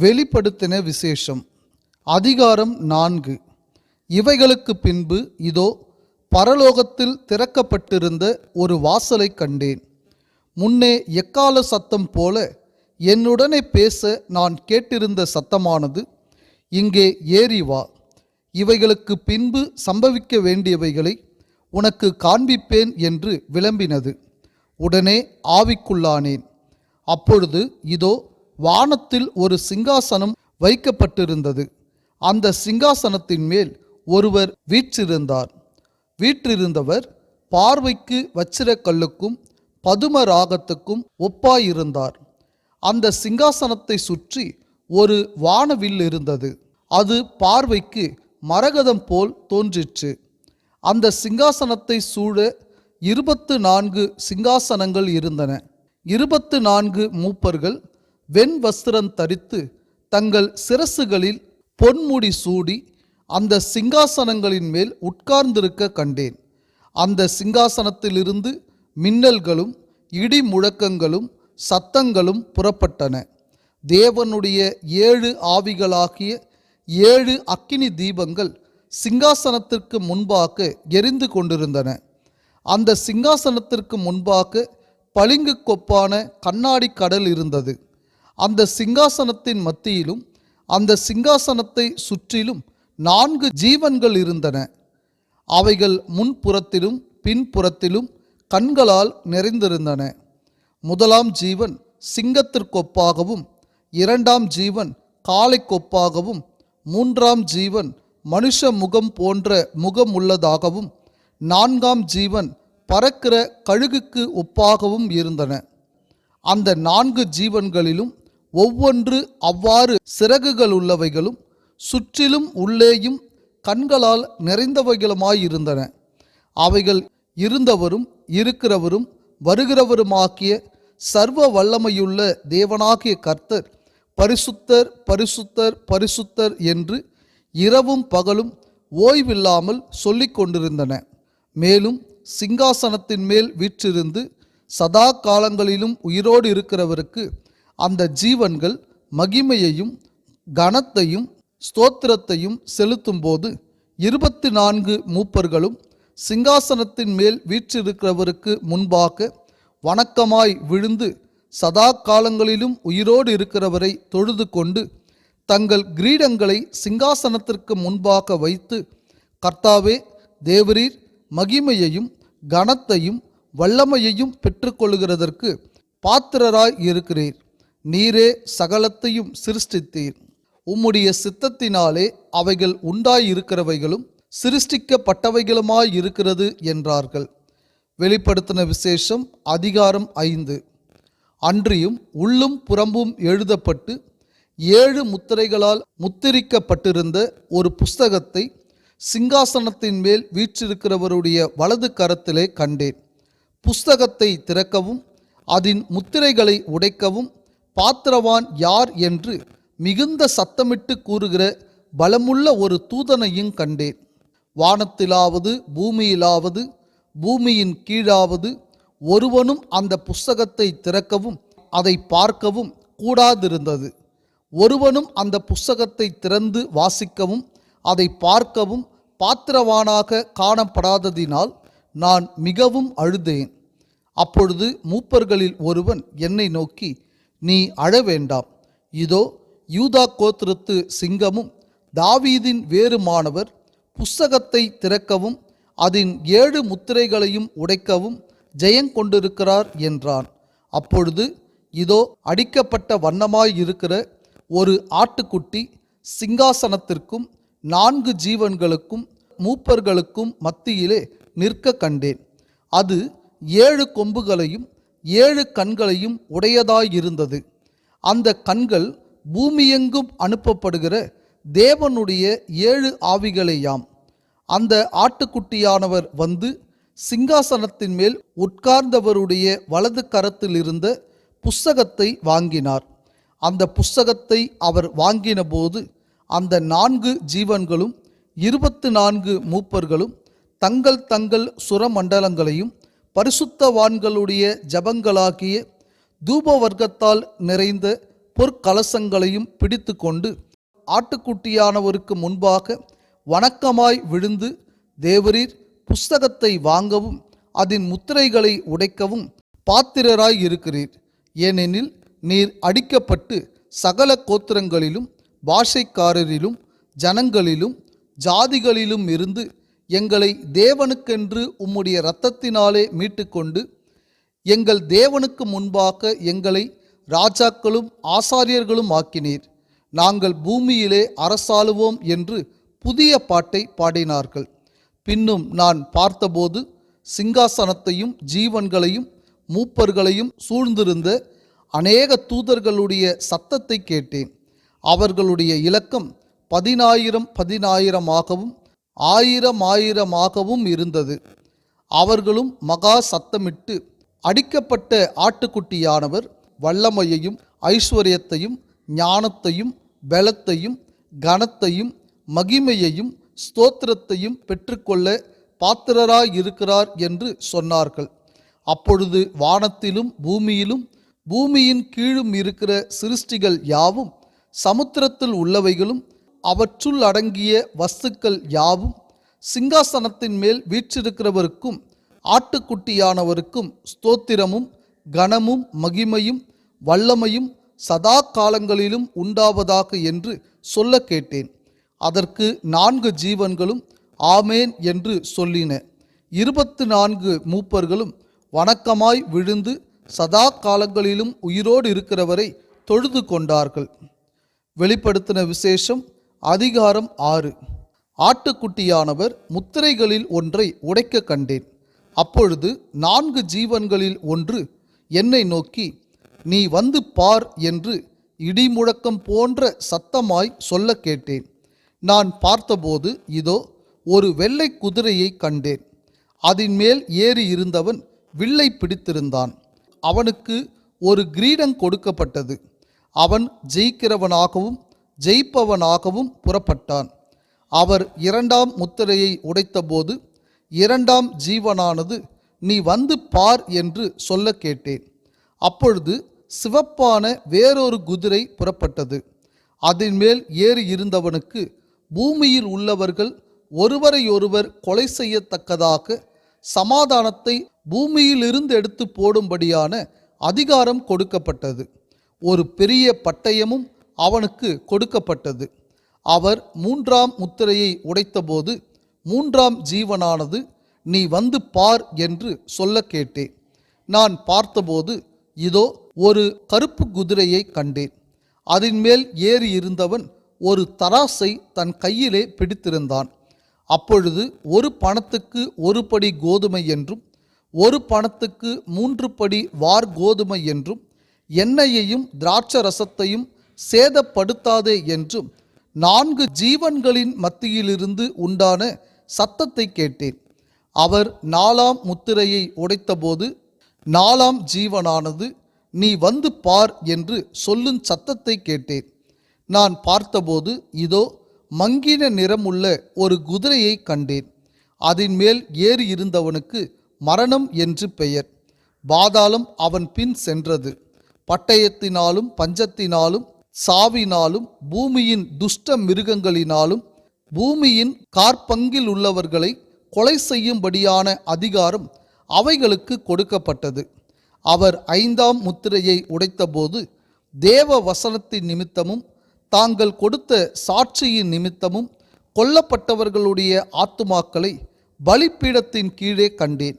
வெளிப்படுத்தின விசேஷம். அதிகாரம் நான்கு. இவைகளுக்கு பின்பு இதோ பரலோகத்தில் திறக்கப்பட்டிருந்த ஒரு வாசலை கண்டேன். முன்னே எக்கால சத்தம் போல என்னுடனே பேச நான் கேட்டிருந்த சத்தமானது இங்கே ஏறி வா. இவைகளுக்கு பின்பு சம்பவிக்க வேண்டியவைகளை உனக்கு காண்பிப்பேன் என்று விளம்பினது. உடனே ஆவிக்குள்ளானேன். அப்பொழுது இதோ வானத்தில் ஒரு சிங்காசனம் வைக்கப்பட்டிருந்தது. அந்த சிங்காசனத்தின் மேல் ஒருவர் வீற்றிருந்தார். வீற்றிருந்தவர் பார்வைக்கு வச்சிரக்கல்லுக்கும் பதும ராகத்துக்கும் ஒப்பாயிருந்தார். அந்த சிங்காசனத்தை சுற்றி ஒரு வானவில் இருந்தது. அது பார்வைக்கு மரகதம் போல் தோன்றிற்று. அந்த சிங்காசனத்தை சூழ இருபத்து நான்கு சிங்காசனங்கள் இருந்தன. இருபத்து நான்கு மூப்பர்கள் வெண் வஸ்திரம் தரித்து தங்கள் சிரசுகளில் பொன்முடி சூடி அந்த சிங்காசனங்களின் மேல் உட்கார்ந்திருக்க கண்டேன். அந்த சிங்காசனத்திலிருந்து மின்னல்களும் இடி முழக்கங்களும் சத்தங்களும் புறப்பட்டன. தேவனுடைய ஏழு ஆவிகளாகிய ஏழு அக்கினி தீபங்கள் சிங்காசனத்திற்கு முன்பாக எரிந்து கொண்டிருந்தன. அந்த சிங்காசனத்திற்கு முன்பாக பளிங்கு கொப்பான கண்ணாடி கடல் இருந்தது. அந்த சிங்காசனத்தின் மத்தியிலும் அந்த சிங்காசனத்தை சுற்றிலும் நான்கு ஜீவன்கள் இருந்தன. அவைகள் முன்புறத்திலும் பின்புறத்திலும் கண்களால் நிறைந்திருந்தன. முதலாம் ஜீவன் சிங்கத்திற்கொப்பாகவும் இரண்டாம் ஜீவன் காளைக்கொப்பாகவும் மூன்றாம் ஜீவன் மனுஷ முகம் போன்ற முகம் உள்ளதாகவும் நான்காம் ஜீவன் பறக்கிற கழுகுக்கு ஒப்பாகவும் இருந்தன. அந்த நான்கு ஜீவன்களிலும் ஒவ்வொன்று அவ்வாறு சிறகுகள் உள்ளவைகளும் சுற்றிலும் உள்ளேயும் கண்களால் நிறைந்தவைகளுமாயிருந்தன. அவைகள் இருந்தவரும் இருக்கிறவரும் வருகிறவருமாக்கிய சர்வ வல்லமையுள்ள தேவனாகிய கர்த்தர் பரிசுத்தர் பரிசுத்தர் பரிசுத்தர் என்று இரவும் பகலும் ஓய்வில்லாமல் சொல்லிக் கொண்டிருந்தன. மேலும் சிங்காசனத்தின் மேல் வீற்றிருந்து சதா காலங்களிலும் உயிரோடு இருக்கிறவருக்கு அந்த ஜீவன்கள் மகிமையையும் கனத்தையும் ஸ்தோத்திரத்தையும் செலுத்தும்போது இருபத்தி நான்கு மூப்பர்களும் சிங்காசனத்தின் மேல் வீற்றிருக்கிறவருக்கு முன்பாக வணக்கமாய் விழுந்து சதா காலங்களிலும் உயிரோடு இருக்கிறவரை தொழுது கொண்டு தங்கள் கிரீடங்களை சிங்காசனத்திற்கு முன்பாக வைத்து கர்த்தாவே தேவரீர் மகிமையையும் கனத்தையும் வல்லமையையும் பெற்றுக்கொள்கிறதற்கு பாத்திரராய் இருக்கிறீர். நீரே சகலத்தையும் சிருஷ்டித்தீர். உம்முடைய சித்தத்தினாலே அவைகள் உண்டாயிருக்கிறவைகளும் சிருஷ்டிக்கப்பட்டவைகளுமாய் இருக்கிறது என்றார்கள். வெளிப்படுத்தின விசேஷம் அதிகாரம் ஐந்து. அன்றியும் உள்ளும் புறம்பும் எழுதப்பட்டு ஏழு முத்திரைகளால் முத்திரிக்கப்பட்டிருந்த ஒரு புஸ்தகத்தை சிங்காசனத்தின் மேல் வீற்றிருக்கிறவருடைய வலது கரத்திலே கண்டேன். புஸ்தகத்தை திறக்கவும் அதன் முத்திரைகளை உடைக்கவும் பாத்திரவான் யார் என்று மிகுந்த சத்தமிட்டு கூறுகிற பலமுள்ள ஒரு தூதனையும் கண்டேன். வானத்திலாவது பூமியிலாவது பூமியின் கீழாவது ஒருவனும் அந்த புஸ்தகத்தை திறக்கவும் அதை பார்க்கவும் கூடாதிருந்தது. ஒருவனும் அந்த புஸ்தகத்தை திறந்து வாசிக்கவும் அதை பார்க்கவும் பாத்திரவானாக காணப்படாததினால் நான் மிகவும் அழுதேன். அப்பொழுது மூப்பர்களில் ஒருவன் என்னை நோக்கி நீ அழ வேண்டாம் இதோ யூதா கோத்திரத்து சிங்கமும் தாவீதின் வேறு மாணவர் புஸ்தகத்தை திறக்கவும் அதன் ஏழு முத்திரைகளையும் உடைக்கவும் ஜெயங்கொண்டிருக்கிறார் என்றான். அப்பொழுது இதோ அடிக்கப்பட்ட வண்ணமாயிருக்கிற ஒரு ஆட்டுக்குட்டி சிங்காசனத்திற்கும் நான்கு ஜீவன்களுக்கும் மூப்பர்களுக்கும் மத்தியிலே நிற்க கண்டேன். அது ஏழு கொம்புகளையும் ஏழு கண்களையும் உடையதாயிருந்தது. அந்த கண்கள் பூமியெங்கும் அனுப்பப்படுகிற தேவனுடைய ஏழு ஆவிகளேயாம். அந்த ஆட்டுக்குட்டியானவர் வந்து சிங்காசனத்தின் மேல் உட்கார்ந்தவருடைய வலது கரத்தில் இருந்த புஸ்தகத்தை வாங்கினார். அந்த புஸ்தகத்தை அவர் வாங்கினபோது அந்த நான்கு ஜீவன்களும் இருபத்து நான்கு மூப்பர்களும் தங்கள் தங்கள் சுரமண்டலங்களையும் பரிசுத்தவான்களுடைய ஜபங்களாகிய தூப வர்க்கத்தால் நிறைந்த பொற்கலசங்களையும் பிடித்து கொண்டு ஆட்டுக்குட்டியானவருக்கு முன்பாக வணக்கமாய் விழுந்து தேவரீர் புஸ்தகத்தை வாங்கவும் அதன் முத்திரைகளை உடைக்கவும் பாத்திரராய் இருக்கிறீர். ஏனெனில் நீர் அடிக்கப்பட்டு சகல கோத்திரங்களிலும் பாஷைக்காரரிலும் ஜனங்களிலும் ஜாதிகளிலும் இருந்து எங்களை தேவனுக்கென்று உம்முடைய இரத்தத்தினாலே மீட்டுக்கொண்டு எங்கள் தேவனுக்கு முன்பாக எங்களை ராஜாக்களும் ஆசாரியர்களும் ஆக்கினீர். நாங்கள் பூமியிலே அரசாளுவோம் என்று புதிய பாட்டை பாடினார்கள். பின்னும் நான் பார்த்தபோது சிங்காசனத்தையும் ஜீவன்களையும் மூப்பர்களையும் சூழ்ந்திருந்த அநேக தூதர்களுடைய சத்தத்தை கேட்டேன். அவர்களுடைய இலக்கம் பதினாயிரம் பதினாயிரமாகவும் ஆயிரம் ஆயிரமாகவும் இருந்தது. அவர்களும் மகா சத்தமிட்டு அடிக்கப்பட்ட ஆட்டுக்குட்டியானவர் வல்லமையையும் ஐஸ்வர்யத்தையும் ஞானத்தையும் பலத்தையும் கனத்தையும் மகிமையையும் ஸ்தோத்திரத்தையும் பெற்றுக்கொள்ள பாத்திரராயிருக்கிறார் என்று சொன்னார்கள். அப்பொழுது வானத்திலும் பூமியிலும் பூமியின் கீழும் இருக்கிற சிருஷ்டிகள் யாவும் சமுத்திரத்தில் உள்ளவைகளும் அவற்றுள் அடங்கிய வஸ்துக்கள் யாவும் சிங்காசனத்தின் மேல் வீற்றிருக்கிறவருக்கும் ஆட்டுக்குட்டியானவருக்கும் ஸ்தோத்திரமும் கனமும் மகிமையும் வல்லமையும் சதா காலங்களிலும் உண்டாவதாக என்று சொல்ல கேட்டேன். அதற்கு நான்கு ஜீவன்களும் ஆமேன் என்று சொல்லின. இருபத்து நான்கு மூப்பர்களும் வணக்கமாய் விழுந்து சதா காலங்களிலும் உயிரோடு இருக்கிறவரை தொழுது கொண்டார்கள். வெளிப்படுத்தின விசேஷம் அதிகாரம் ஆறு. ஆட்டுக்குட்டியானவர் முத்திரைகளில் ஒன்றை உடைக்க கண்டேன். அப்பொழுது நான்கு ஜீவன்களில் ஒன்று என்னை நோக்கி நீ வந்து பார் என்று இடிமுழக்கம் போன்ற சத்தமாய் சொல்ல கேட்டேன். நான் பார்த்தபோது இதோ ஒரு வெள்ளை குதிரையை கண்டேன். அதன் மேல் ஏறி இருந்தவன் வில்லை பிடித்திருந்தான். அவனுக்கு ஒரு கிரீடம் கொடுக்கப்பட்டது. அவன் ஜெயிக்கிறவனாகவும் ஜெயிப்பவனாகவும் புறப்பட்டான். அவர் இரண்டாம் முத்திரையை உடைத்தபோது இரண்டாம் ஜீவனானது நீ வந்து பார் என்று சொல்ல கேட்டேன். அப்பொழுது சிவப்பான வேறொரு குதிரை புறப்பட்டது. அதன் மேல் ஏறி இருந்தவனுக்கு பூமியில் உள்ளவர்கள் ஒருவரையொருவர் கொலை செய்யத்தக்கதாக சமாதானத்தை பூமியிலிருந்து எடுத்து போடும்படியான அதிகாரம் கொடுக்கப்பட்டது. ஒரு பெரிய பட்டயமும் அவனுக்கு கொடுக்கப்பட்டது. அவர் மூன்றாம் முத்திரையை உடைத்தபோது மூன்றாம் ஜீவனானது நீ வந்து பார் என்று சொல்ல கேட்டேன். நான் பார்த்தபோது இதோ ஒரு கருப்பு குதிரையை கண்டேன். அதன் மேல் ஏறி இருந்தவன் ஒரு தராசை தன் கையிலே பிடித்திருந்தான். அப்பொழுது ஒரு பணத்துக்கு ஒரு படி கோதுமை என்றும் ஒரு பணத்துக்கு மூன்று படி வார் கோதுமை என்றும் எண்ணெயையும் திராட்சரசத்தையும் சேதப்படுத்தாதே என்றும் நான்கு ஜீவன்களின் மத்தியிலிருந்து உண்டான சத்தத்தை கேட்டேன். அவர் நாலாம் முத்திரையை உடைத்தபோது நாலாம் ஜீவனானது நீ வந்து பார் என்று சொல்லும் சத்தத்தை கேட்டேன். நான் பார்த்தபோது இதோ மங்கின நிறமுள்ள ஒரு குதிரையை கண்டேன். அதன் மேல் ஏறி இருந்தவனுக்கு மரணம் என்று பெயர். பாதாளம் அவன் பின் சென்றது. பட்டயத்தினாலும் பஞ்சத்தினாலும் சாவினாலும் பூமியின் துஷ்ட மிருகங்களினாலும் பூமியின் கார்பங்கில் உள்ளவர்களை கொலை செய்யும்படியான அதிகாரம் அவைகளுக்கு கொடுக்கப்பட்டது. அவர் ஐந்தாம் முத்திரையை உடைத்தபோது தேவ வசனத்தின் நிமித்தமும் தாங்கள் கொடுத்த சாட்சியின் நிமித்தமும் கொல்லப்பட்டவர்களுடைய ஆத்துமாக்களை பலிப்பீடத்தின் கீழே கண்டேன்.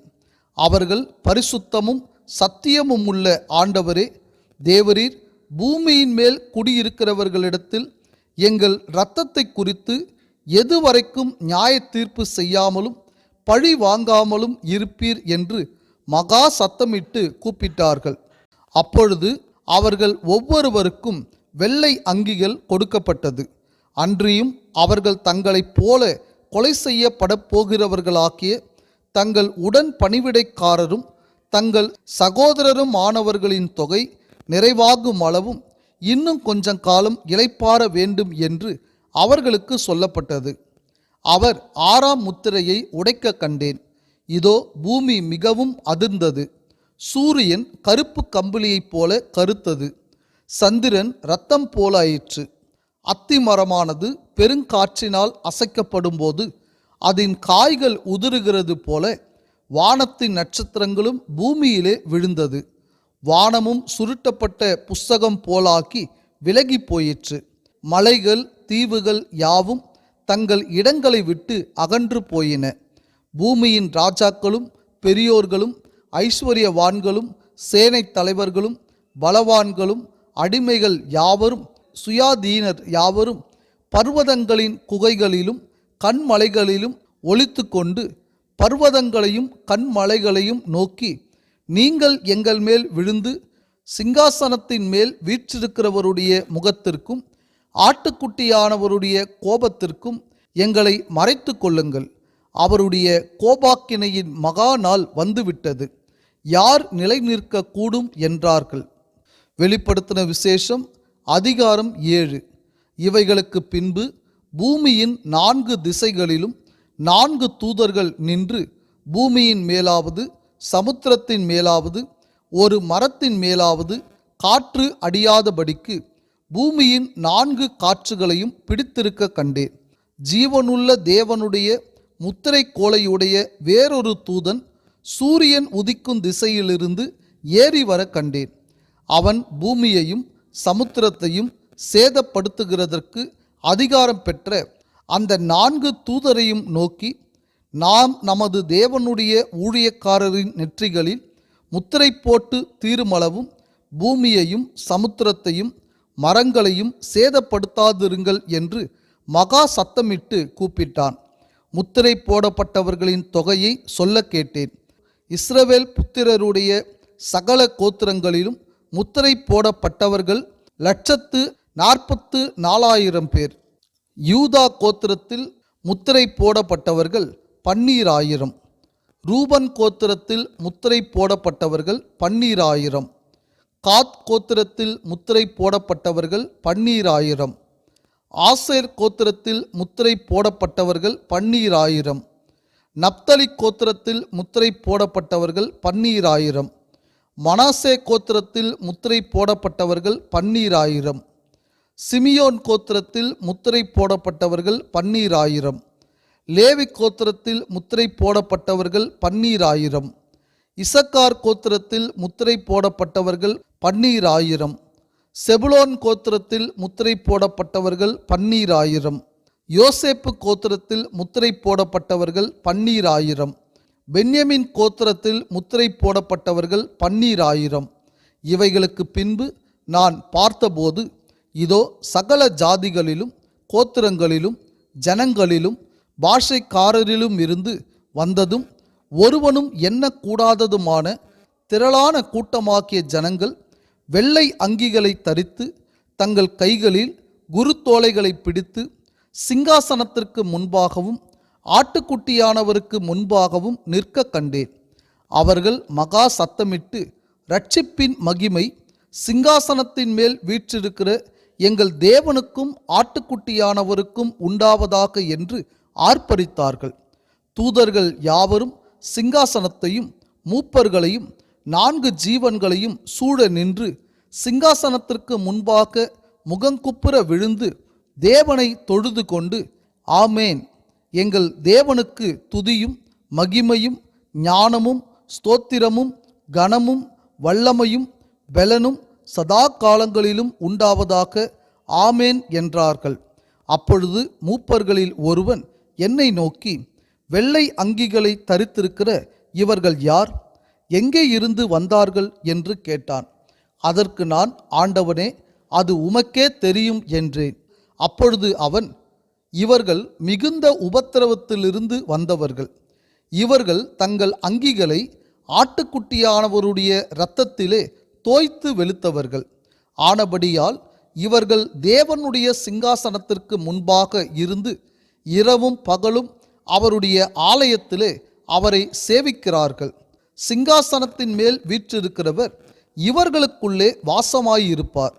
அவர்கள் பரிசுத்தமும் சத்தியமும் உள்ள ஆண்டவரே தேவரீர் பூமியின் மேல் குடியிருக்கிறவர்களிடத்தில் எங்கள் இரத்தத்தை குறித்து எதுவரைக்கும் நியாய தீர்ப்பு செய்யாமலும் பழி வாங்காமலும் இருப்பீர் என்று மகா சத்தமிட்டு கூப்பிட்டார்கள். அப்பொழுது அவர்கள் ஒவ்வொருவருக்கும் வெள்ளை அங்கிகள் கொடுக்கப்பட்டது. அன்றியும் அவர்கள் தங்களைப் போல கொலை செய்யப்படப் போகிறவர்களாக்கிய தங்கள் உடன் பணிவிடைக்காரரும் தங்கள் சகோதரரும் ஆனவர்களின் தொகை நிறைவாகும் அளவும் இன்னும் கொஞ்சம் காலம் இளைப்பாற வேண்டும் என்று அவர்களுக்கு சொல்லப்பட்டது. அவர் ஆறாம் முத்திரையை உடைக்க கண்டேன். இதோ பூமி மிகவும் அதிர்ந்தது. சூரியன் கருப்பு கம்பளியைப் போல கருத்தது. சந்திரன் இரத்தம் போலாயிற்று. அத்தி மரமானது பெருங்காற்றினால் அசைக்கப்படும்போது அதன் காய்கள் உதிருகிறது போல வானத்தின் நட்சத்திரங்களும் பூமியிலே விழுந்தது. வானமும் சுருட்டப்பட்ட புஸ்தகம் போலாக்கி விலகி போயிற்று. மலைகள் தீவுகள் யாவும் தங்கள் இடங்களை விட்டு அகன்று போயின. பூமியின் ராஜாக்களும் பெரியோர்களும் ஐஸ்வர்யவான்களும் சேனைத் தலைவர்களும் பலவான்களும் அடிமைகள் யாவரும் சுயாதீனர் யாவரும் பர்வதங்களின் குகைகளிலும் கண்மலைகளிலும் ஒழித்து கொண்டு பர்வதங்களையும் கண்மலைகளையும் நோக்கி நீங்கள் எங்கள் மேல் விழுந்து சிங்காசனத்தின் மேல் வீற்றிருக்கிறவருடைய முகத்திற்கும் ஆட்டுக்குட்டியானவருடைய கோபத்திற்கும் எங்களை மறைத்து கொள்ளுங்கள். அவருடைய கோபாக்கினையின் மகா நாள் வந்துவிட்டது. யார் நிலை நிற்க கூடும் என்றார்கள். வெளிப்படுத்தின விசேஷம் அதிகாரம் ஏழு. இவைகளுக்கு பின்பு பூமியின் நான்கு திசைகளிலும் நான்கு தூதர்கள் நின்று பூமியின் மேலாவது சமுத்திரத்தின் மேலாவது ஒரு மரத்தின் மேலாவது காற்று அடியாதபடிக்கு பூமியின் நான்கு காற்றுகளையும் பிடித்திருக்க கண்டேன். ஜீவனுள்ள தேவனுடைய முத்திரை கோலையுடைய வேறொரு தூதன் சூரியன் உதிக்கும் திசையிலிருந்து ஏறி வர கண்டேன். அவன் பூமியையும் சமுத்திரத்தையும் சேதப்படுத்துகிறதற்கு அதிகாரம் பெற்ற அந்த நான்கு தூதரையும் நோக்கி நாம் நமது தேவனுடைய ஊழியக்காரரின் நெற்றிகளில் முத்திரை போட்டு தீருமளவும் பூமியையும் சமுத்திரத்தையும் மரங்களையும் சேதப்படுத்தாதிருங்கள் என்று மகா சத்தமிட்டு கூப்பிட்டான். முத்திரை போடப்பட்டவர்களின் தொகையை சொல்ல கேட்டேன். இஸ்ரவேல் புத்திரருடைய சகல கோத்திரங்களிலும் முத்திரை போடப்பட்டவர்கள் லட்சத்து நாற்பத்து நாலாயிரம் பேர். யூதா கோத்திரத்தில் முத்திரை போடப்பட்டவர்கள் பன்னீராயிரம் ரூபன் கோத்திரத்தில் முத்திரை போடப்பட்டவர்கள் பன்னீராயிரம் காத் கோத்திரத்தில் முத்திரை போடப்பட்டவர்கள் பன்னீராயிரம் ஆசேர் கோத்திரத்தில் முத்திரை போடப்பட்டவர்கள் பன்னீராயிரம் நப்தலி கோத்திரத்தில் முத்திரை போடப்பட்டவர்கள் பன்னீராயிரம் மனாசே கோத்திரத்தில் முத்திரை போடப்பட்டவர்கள் பன்னீராயிரம் சிமியோன் கோத்திரத்தில் முத்திரை போடப்பட்டவர்கள் பன்னீராயிரம் லேவி கோத்திரத்தில் முத்திரை போடப்பட்டவர்கள் பன்னீராயிரம். இசக்கார் கோத்திரத்தில் முத்திரை போடப்பட்டவர்கள் பன்னீராயிரம். செபுலோன் கோத்திரத்தில் முத்திரை போடப்பட்டவர்கள் பன்னீராயிரம். யோசேப்பு கோத்திரத்தில் முத்திரை போடப்பட்டவர்கள் பன்னீராயிரம். பென்யமின் கோத்திரத்தில் முத்திரை போடப்பட்டவர்கள் பன்னீராயிரம். இவைகளுக்கு பின்பு நான் பார்த்தபோது இதோ சகல ஜாதிகளிலும் கோத்திரங்களிலும் ஜனங்களிலும் பாஷைக்காரரிலும் இருந்து வந்ததும் ஒருவனும் எண்ணக்கூடாததுமான திரளான கூட்டமாக்கிய ஜனங்கள் வெள்ளை அங்கிகளை தரித்து தங்கள் கைகளில் குருத்தோலைகளை பிடித்து சிங்காசனத்திற்கு முன்பாகவும் ஆட்டுக்குட்டியானவருக்கு முன்பாகவும் நிற்க கண்டேன். அவர்கள் மகா சத்தமிட்டு ரட்சிப்பின் மகிமை சிங்காசனத்தின் மேல் வீற்றிருக்கிற எங்கள் தேவனுக்கும் ஆட்டுக்குட்டியானவருக்கும் உண்டாவதாக என்று ஆர்ப்பரித்தார்கள். தூதர்கள் யாவரும் சிங்காசனத்தையும் மூப்பர்களையும் நான்கு ஜீவன்களையும் சூழ நின்று சிங்காசனத்திற்கு முன்பாக முகங்குப்புற விழுந்து தேவனை தொழுது கொண்டு ஆமேன். எங்கள் தேவனுக்கு துதியும் மகிமையும் ஞானமும் ஸ்தோத்திரமும் கனமும் வல்லமையும் பலனும் சதா காலங்களிலும் உண்டாவதாக ஆமேன் என்றார்கள். அப்பொழுது மூப்பர்களில் ஒருவன் என்னை நோக்கி வெள்ளை அங்கிகளை தரித்திருக்கிற இவர்கள் யார்? எங்கே இருந்து வந்தார்கள்? என்று கேட்டான். அதற்கு நான் ஆண்டவனே அது உமக்கே தெரியும் என்றேன். அப்பொழுது அவன் இவர்கள் மிகுந்த உபத்திரவத்திலிருந்து வந்தவர்கள். இவர்கள் தங்கள் அங்கிகளை ஆட்டுக்குட்டியானவருடைய இரத்தத்திலே தோய்த்து வெளுத்தவர்கள். ஆனபடியால் இவர்கள் தேவனுடைய சிங்காசனத்திற்கு முன்பாக இருந்து இரவும் பகலும் அவருடைய ஆலயத்திலே அவரை சேவிக்கிறார்கள். சிங்காசனத்தின் மேல் வீற்றிருக்கிறவர் இவர்களுக்குள்ளே வாசமாயிருப்பார்.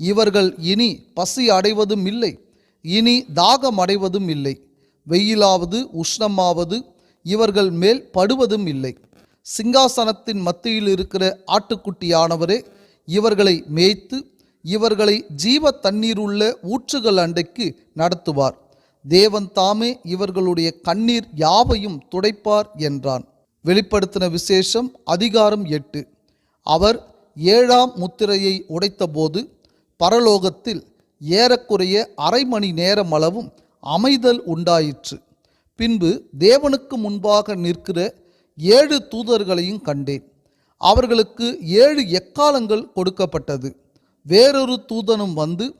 இவர்கள் இனி பசி அடைவதும் இல்லை இனி தாகம் அடைவதும் இல்லை வெயிலாவது உஷ்ணமாவது இவர்கள் மேல் படுவதும் இல்லை சிங்காசனத்தின் மத்தியில் இருக்கிற ஆட்டுக்குட்டியானவரே இவர்களை மேய்த்து இவர்களை ஜீவ தண்ணீருள்ள ஊற்றுகள் அண்டைக்கு நடத்துவார். தேவன் தாமே இவர்களுடைய கண்ணீர் யாவையும் துடைப்பார் என்றான். வெளிப்படுத்தின விசேஷம் அதிகாரம் எட்டு. அவர் ஏழாம் முத்திரையை உடைத்தபோது பரலோகத்தில் ஏறக்குறைய அரை மணி நேரம் அளவும் அமைதல் உண்டாயிற்று. பின்பு தேவனுக்கு முன்பாக நிற்கிற ஏழு தூதர்களையும் கண்டேன். அவர்களுக்கு ஏழு எக்காலங்கள் கொடுக்கப்பட்டது. வேறொரு தூதனும் வந்து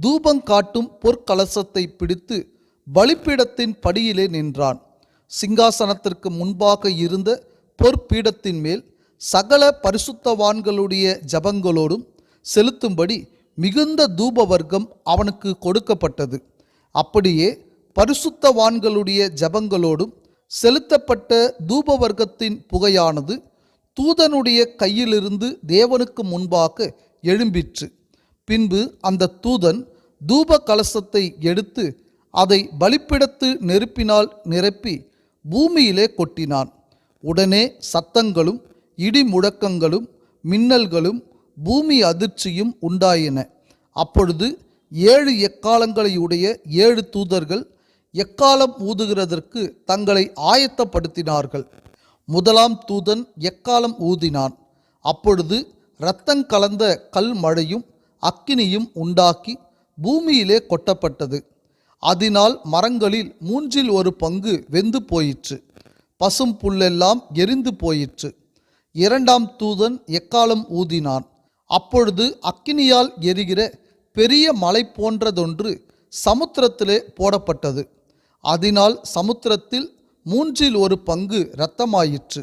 தூபம் காட்டும் பொற்கலசத்தை பிடித்து பலிப்பீடத்தின் படியிலே நின்றான். சிங்காசனத்திற்கு முன்பாக இருந்த பொற்பீடத்தின் மேல் சகல பரிசுத்தவான்களுடைய ஜபங்களோடும் செலுத்தும்படி மிகுந்த தூப வர்க்கம் அவனுக்கு கொடுக்கப்பட்டது. அப்படியே பரிசுத்தவான்களுடைய ஜபங்களோடும் செலுத்தப்பட்ட தூப வர்க்கத்தின் புகையானது தூதனுடைய கையிலிருந்து தேவனுக்கு முன்பாக எழும்பிற்று. பின்பு அந்த தூதன் தூப கலசத்தை எடுத்து அதை பலிப்பிடத்து நெருப்பினால் நிரப்பி பூமியிலே கொட்டினான். உடனே சத்தங்களும் இடி முழக்கங்களும் மின்னல்களும் பூமி அதிர்ச்சியும் உண்டாயின. அப்பொழுது ஏழு எக்காலங்களையுடைய ஏழு தூதர்கள் எக்காலம் ஊதுகிறதற்கு தங்களை ஆயத்தப்படுத்தினார்கள். முதலாம் தூதன் எக்காலம் ஊதினான்? அப்பொழுது இரத்தம் கலந்த கல் மழையும் அக்கினியும் உண்டாக்கி பூமியிலே கொட்டப்பட்டது. அதனால் மரங்களில் மூன்றில் ஒரு பங்கு வெந்து போயிற்று. பசும் புல்லெல்லாம் எரிந்து போயிற்று. இரண்டாம் தூதன் எக்காலம் ஊதினான்? அப்பொழுது அக்கினியால் எரிகிற பெரிய மலை போன்றதொன்று சமுத்திரத்திலே போடப்பட்டது. அதனால் சமுத்திரத்தில் மூன்றில் ஒரு பங்கு இரத்தமாயிற்று.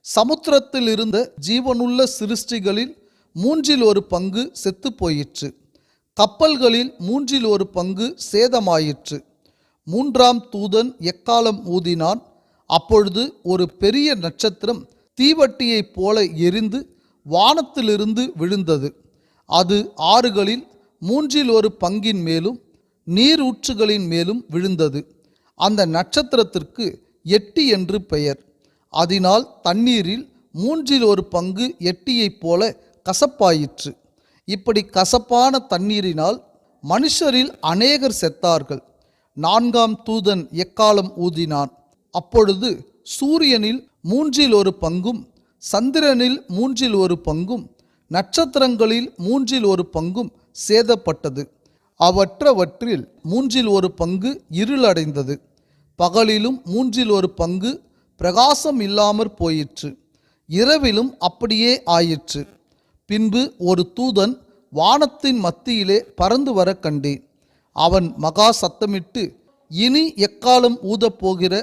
சமுத்திரத்தில் இருந்த ஜீவனுள்ள சிருஷ்டிகளில் மூன்றில் ஒரு பங்கு செத்து போயிற்று. கப்பல்களில் மூன்றில் ஒரு பங்கு சேதமாயிற்று. மூன்றாம் தூதன் எக்காலம் ஊதினான்? அப்பொழுது ஒரு பெரிய நட்சத்திரம் தீவட்டியைப் போல எரிந்து வானத்திலிருந்து விழுந்தது. அது ஆறுகளில் மூன்றில் ஒரு பங்கின் மேலும் நீரூற்றுகளின் மேலும் விழுந்தது. அந்த நட்சத்திரத்திற்கு எட்டி என்று பெயர். அதனால் தண்ணீரில் மூன்றில் ஒரு பங்கு எட்டியைப் போல கசப்பாயிற்று. இப்படி கசப்பான தண்ணீரினால் மனுஷரில் அநேகர் செத்தார்கள். நான்காம் தூதன் எக்காலம் ஊதினான்? அப்பொழுது சூரியனில் மூன்றில் ஒரு பங்கும் சந்திரனில் மூன்றில் ஒரு பங்கும் நட்சத்திரங்களில் மூன்றில் ஒரு பங்கும் சேதப்பட்டது. அவற்றவற்றில் மூன்றில் ஒரு பங்கு இருளடைந்தது. பகலிலும் மூன்றில் ஒரு பங்கு பிரகாசம் இல்லாமற் போயிற்று. இரவிலும் அப்படியே ஆயிற்று. பின்பு ஒரு தூதன் வானத்தின் மத்தியிலே பறந்து வர கண்டேன். அவன் மகா சத்தமிட்டு இனி எக்காலம் ஊதப்போகிற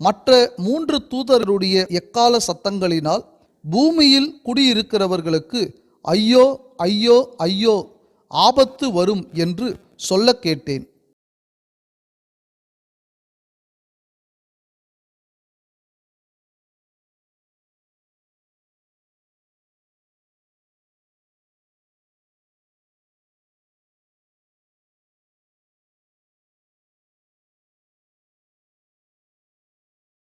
மற்ற மூன்று தூதருடைய எக்கால சத்தங்களினால் பூமியில் குடியிருக்கிறவர்களுக்கு ஐயோ ஐயோ ஐயோ ஆபத்து வரும் என்று சொல்ல கேட்டேன்.